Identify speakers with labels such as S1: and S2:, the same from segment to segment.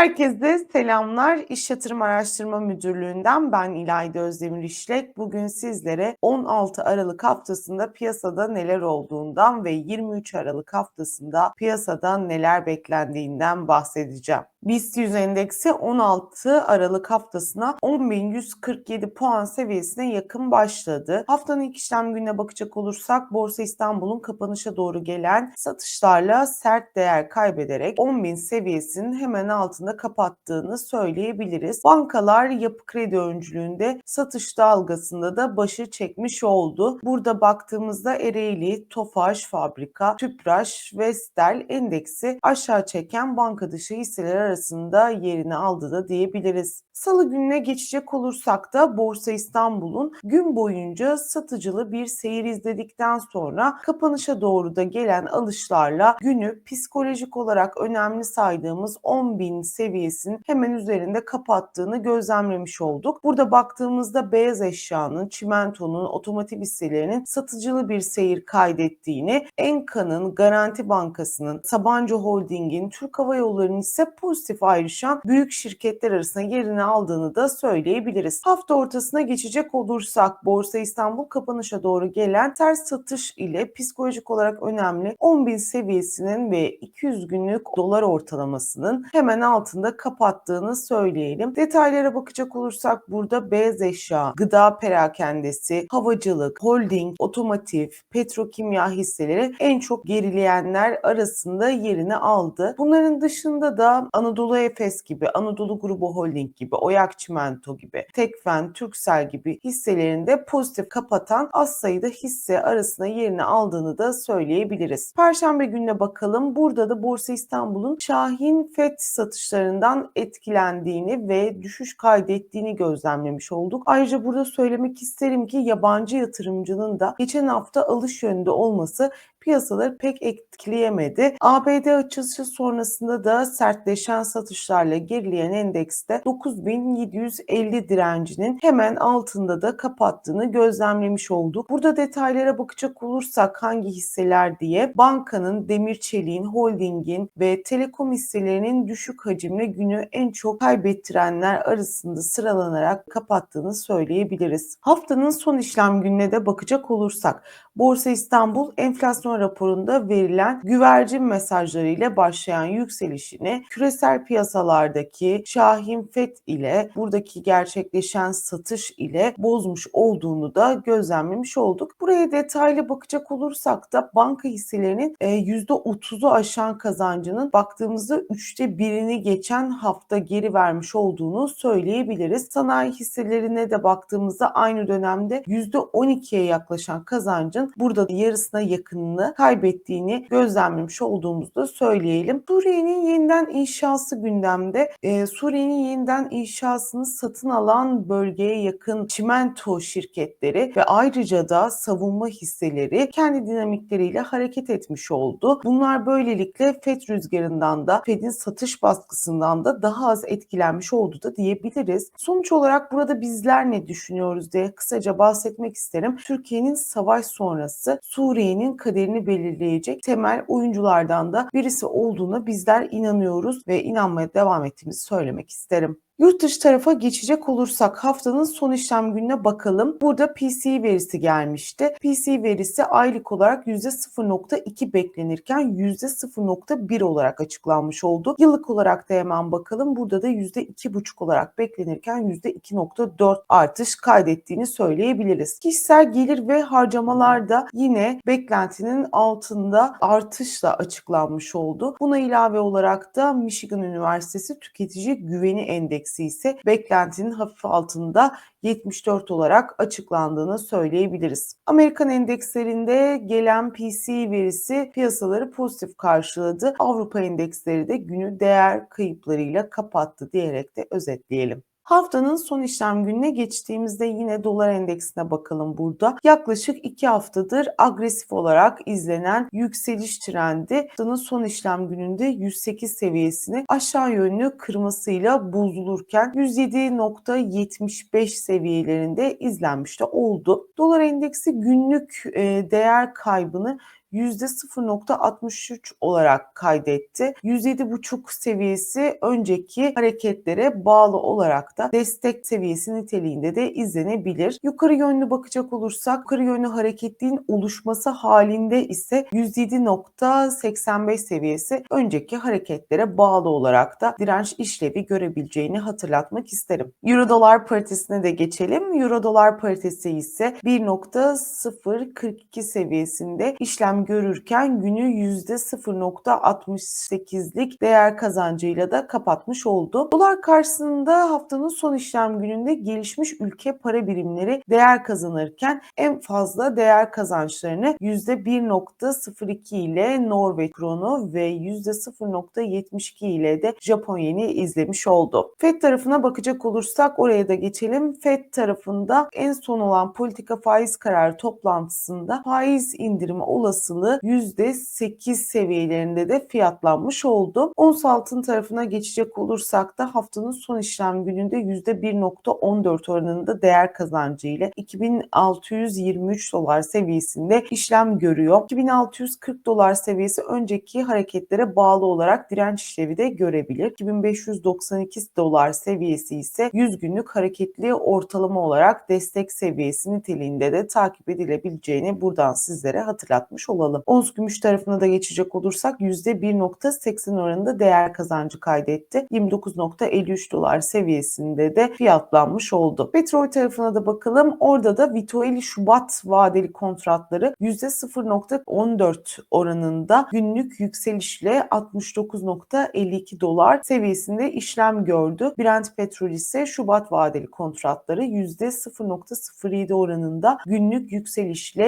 S1: Herkese selamlar. İş Yatırım Araştırma Müdürlüğü'nden ben İlayda Özdemir İşlek. Bugün sizlere 16 Aralık haftasında piyasada neler olduğundan ve 23 Aralık haftasında piyasada neler beklendiğinden bahsedeceğim. BIST 100 endeksi 16 Aralık haftasına 10.147 puan seviyesine yakın başladı. Haftanın ilk işlem gününe bakacak olursak Borsa İstanbul'un kapanışa doğru gelen satışlarla sert değer kaybederek 10.000 seviyesinin hemen altında kapattığını söyleyebiliriz. Bankalar yapı kredi öncülüğünde satış dalgasında da başı çekmiş oldu. Burada baktığımızda Ereğli, Tofaş Fabrika, Tüpraş, Vestel endeksi aşağı çeken banka dışı hisseler arasında yerini aldı da diyebiliriz. Salı gününe geçecek olursak da Borsa İstanbul'un gün boyunca satıcılı bir seyir izledikten sonra kapanışa doğru da gelen alışlarla günü psikolojik olarak önemli saydığımız 10.000 seviyesinin hemen üzerinde kapattığını gözlemlemiş olduk. Burada baktığımızda beyaz eşyanın, çimentonun, otomotiv hisselerinin satıcılı bir seyir kaydettiğini, Enka'nın, Garanti Bankası'nın, Sabancı Holding'in, Türk Hava Yolları'nın ise pozitif ayrışan büyük şirketler arasında yerini aldığını da söyleyebiliriz. Hafta ortasına geçecek olursak Borsa İstanbul kapanışa doğru gelen ters satış ile psikolojik olarak önemli 10.000 seviyesinin ve 200 günlük dolar ortalamasının hemen altında kapattığını söyleyelim. Detaylara bakacak olursak burada beyaz eşya, gıda perakendesi, havacılık, holding, otomotiv, petrokimya hisseleri en çok gerileyenler arasında yerini aldı. Bunların dışında da Anadolu Efes gibi, Anadolu Grubu Holding gibi, Oyak Çimento gibi, Tekfen, Türksel gibi hisselerinde pozitif kapatan az sayıda hisse arasında yerini aldığını da söyleyebiliriz. Perşembe gününe bakalım. Burada da Borsa İstanbul'un Şahin FED satışlarından etkilendiğini ve düşüş kaydettiğini gözlemlemiş olduk. Ayrıca burada söylemek isterim ki yabancı yatırımcının da geçen hafta alış yönünde olması piyasaları pek etkileyemedi. ABD açılışı sonrasında da sertleşen satışlarla gerileyen endekste 9750 direncinin hemen altında da kapattığını gözlemlemiş olduk. Burada detaylara bakacak olursak hangi hisseler diye bankanın, demir çeliğin, holdingin ve telekom hisselerinin düşük hacimli günü en çok kaybettirenler arasında sıralanarak kapattığını söyleyebiliriz. Haftanın son işlem gününe de bakacak olursak Borsa İstanbul enflasyon raporunda verilen güvercin mesajları ile başlayan yükselişini küresel piyasalardaki Şahin FED ile buradaki gerçekleşen satış ile bozmuş olduğunu da gözlemlemiş olduk. Buraya detaylı bakacak olursak da banka hisselerinin %30'u e, aşan kazancının baktığımızda üçte birini geçen hafta geri vermiş olduğunu söyleyebiliriz. Sanayi hisselerine de baktığımızda aynı dönemde %12'ye yaklaşan kazancın burada yarısına yakınını kaybettiğini gözlemlemiş olduğumuzu da söyleyelim. Suriye'nin yeniden inşası gündemde. Ee, Suriye'nin yeniden inşasını satın alan bölgeye yakın çimento şirketleri ve ayrıca da savunma hisseleri kendi dinamikleriyle hareket etmiş oldu. Bunlar böylelikle FED rüzgarından da FED'in satış baskısından da daha az etkilenmiş oldu da diyebiliriz. Sonuç olarak burada bizler ne düşünüyoruz diye kısaca bahsetmek isterim. Türkiye'nin savaş sonrası Suriye'nin kaderini belirleyecek temel oyunculardan da birisi olduğuna bizler inanıyoruz ve inanmaya devam ettiğimizi söylemek isterim. Yurt dışı tarafa geçecek olursak haftanın son işlem gününe bakalım. Burada PCE verisi gelmişti. PCE verisi aylık olarak %0.2 beklenirken %0.1 olarak açıklanmış oldu. Yıllık olarak da hemen bakalım. Burada da %2.5 olarak beklenirken %2.4 artış kaydettiğini söyleyebiliriz. Kişisel gelir ve harcamalar da yine beklentinin altında artışla açıklanmış oldu. Buna ilave olarak da Michigan Üniversitesi Tüketici Güveni Endeksi endeksi ise beklentinin hafif altında 74 olarak açıklandığını söyleyebiliriz. Amerikan endekslerinde gelen PCE verisi piyasaları pozitif karşıladı. Avrupa endeksleri de günü değer kayıplarıyla kapattı diyerek de özetleyelim. Haftanın son işlem gününe geçtiğimizde yine dolar endeksine bakalım burada. Yaklaşık 2 haftadır agresif olarak izlenen yükseliş trendi haftanın son işlem gününde 108 seviyesini aşağı yönlü kırmasıyla bozulurken 107.75 seviyelerinde izlenmiş de oldu. Dolar endeksi günlük değer kaybını %0.63 olarak kaydetti. 107,5 seviyesi önceki hareketlere bağlı olarak da destek seviyesi niteliğinde de izlenebilir. Yukarı yönlü bakacak olursak yukarı yönlü hareketliğin oluşması halinde ise 107.85 seviyesi önceki hareketlere bağlı olarak da direnç işlevi görebileceğini hatırlatmak isterim. Euro dolar paritesine de geçelim. Euro dolar paritesi ise 1.042 seviyesinde işlem görürken günü %0.68'lik değer kazancıyla da kapatmış oldu. Dolar karşısında haftanın son işlem gününde gelişmiş ülke para birimleri değer kazanırken en fazla değer kazançlarını %1.02 ile Norveç kronu ve %0.72 ile de Japon yeni izlemiş oldu. FED tarafına bakacak olursak oraya da geçelim. FED tarafında en son olan politika faiz kararı toplantısında faiz indirimi olasılığı %8 seviyelerinde de fiyatlanmış oldu. Ons altın tarafına geçecek olursak da haftanın son işlem gününde %1.14 oranında değer kazancı ile 2623 dolar seviyesinde işlem görüyor. 2640 dolar seviyesi önceki hareketlere bağlı olarak direnç işlevi de görebilir. 2592 dolar seviyesi ise 100 günlük hareketli ortalama olarak destek seviyesi niteliğinde de takip edilebileceğini buradan sizlere hatırlatmış olalım. Ons gümüş tarafına da geçecek olursak %1.80 oranında değer kazancı kaydetti. 29.53 dolar seviyesinde de fiyatlanmış oldu. Petrol tarafına da bakalım. Orada da Vitoeli Şubat vadeli kontratları %0.14 oranında günlük yükselişle 69.52 dolar seviyesinde işlem gördü. Brent petrol ise Şubat vadeli kontratları %0.07 oranında günlük yükselişle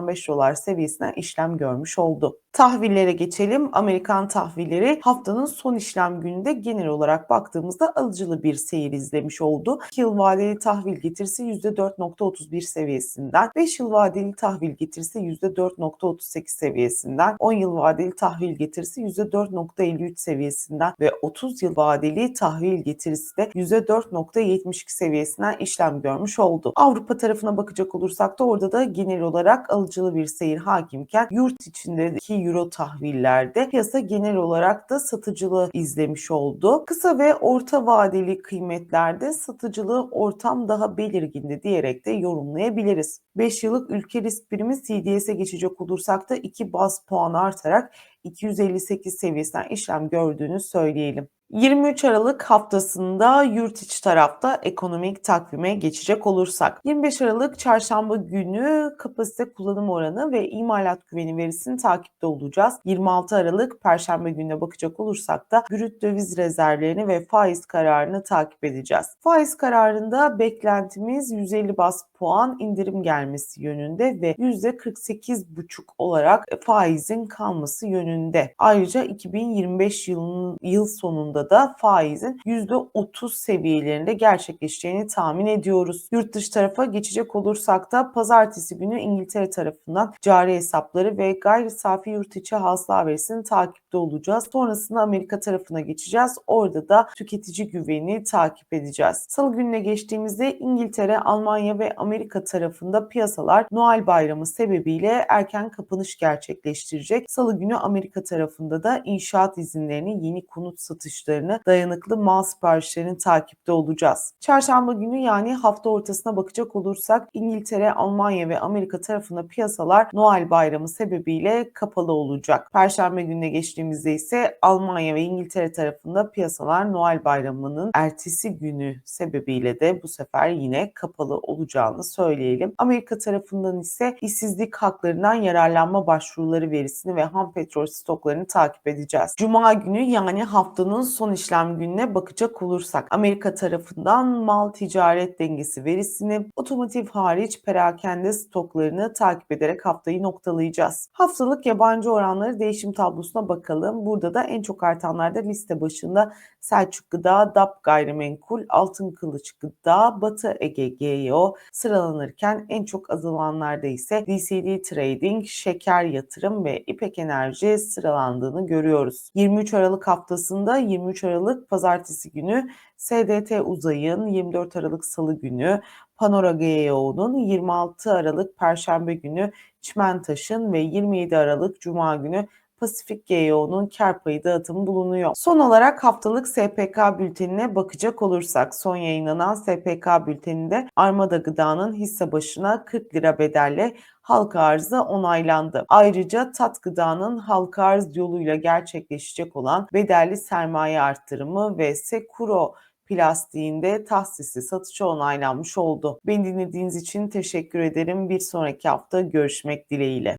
S1: 72.95 dolar seviyesine işlem görmüş oldu. Tahvillere geçelim. Amerikan tahvilleri haftanın son işlem gününde genel olarak baktığımızda alıcılı bir seyir izlemiş oldu. 2 yıl vadeli tahvil getirisi %4.31 seviyesinden, 5 yıl vadeli tahvil getirisi %4.38 seviyesinden, 10 yıl vadeli tahvil getirisi %4.53 seviyesinden ve 30 yıl vadeli tahvil getirisi de %4.72 seviyesinden işlem görmüş oldu. Avrupa tarafına bakacak olursak da orada da genel olarak alıcılı bir seyir hakimken yurt içindeki euro tahvillerde piyasa genel olarak da satıcılığı izlemiş oldu. Kısa ve orta vadeli kıymetlerde satıcılığı ortam daha belirgindi diyerek de yorumlayabiliriz. 5 yıllık ülke risk birimi CDS'e geçecek olursak da 2 baz puan artarak 258 seviyesinden işlem gördüğünü söyleyelim. 23 Aralık haftasında yurt içi tarafta ekonomik takvime geçecek olursak 25 Aralık çarşamba günü kapasite kullanım oranı ve imalat güveni verisini takipte olacağız. 26 Aralık perşembe gününe bakacak olursak da brüt döviz rezervlerini ve faiz kararını takip edeceğiz. Faiz kararında beklentimiz 150 bas puan indirim gelmesi yönünde ve %48,5 olarak faizin kalması yönünde. Ayrıca 2025 yılının yıl sonunda da faizin %30 seviyelerinde gerçekleşeceğini tahmin ediyoruz. Yurt dışı tarafa geçecek olursak da pazartesi günü İngiltere tarafından cari hesapları ve gayri safi yurt içi hasıla verisini takipte olacağız. Sonrasında Amerika tarafına geçeceğiz. Orada da tüketici güveni takip edeceğiz. Salı gününe geçtiğimizde İngiltere, Almanya ve Amerika tarafında piyasalar Noel Bayramı sebebiyle erken kapanış gerçekleştirecek. Salı günü Amerika tarafında da inşaat izinlerini, yeni konut satışlarını, dayanıklı mal siparişlerini takipte olacağız. Çarşamba günü yani hafta ortasına bakacak olursak İngiltere, Almanya ve Amerika tarafında piyasalar Noel Bayramı sebebiyle kapalı olacak. Perşembe gününe geçtiğimizde ise Almanya ve İngiltere tarafında piyasalar Noel Bayramı'nın ertesi günü sebebiyle de bu sefer yine kapalı olacağını söyleyelim. Amerika tarafından ise işsizlik haklarından yararlanma başvuruları verisini ve ham petrol stoklarını takip edeceğiz. Cuma günü yani haftanın son işlem gününe bakacak olursak Amerika tarafından mal ticaret dengesi verisini otomotiv hariç perakende stoklarını takip ederek haftayı noktalayacağız. Haftalık yabancı oranları değişim tablosuna bakalım. Burada da en çok artanlarda liste başında Selçuk Gıda, DAP Gayrimenkul, Altın Kılıç Gıda, Batı Ege GEO sıralanırken en çok azalanlarda ise DCD Trading, Şeker Yatırım ve İpek Enerji sıralandığını görüyoruz. 23 Aralık haftasında 23 Aralık pazartesi günü SDT Uzay'ın 24 Aralık Salı günü Panora GEO'nun 26 Aralık Perşembe günü Çimentaş'ın ve 27 Aralık Cuma günü Pasifik GEO'nun kar payı dağıtımı bulunuyor. Son olarak haftalık SPK bültenine bakacak olursak son yayınlanan SPK bülteninde Armada Gıda'nın hisse başına 40 lira bedelle halka arzı onaylandı. Ayrıca Tat Gıda'nın halka arz yoluyla gerçekleşecek olan bedelli sermaye arttırımı ve Sekuro plastiğinde tahsisi satışa onaylanmış oldu. Beni dinlediğiniz için teşekkür ederim. Bir sonraki hafta görüşmek dileğiyle.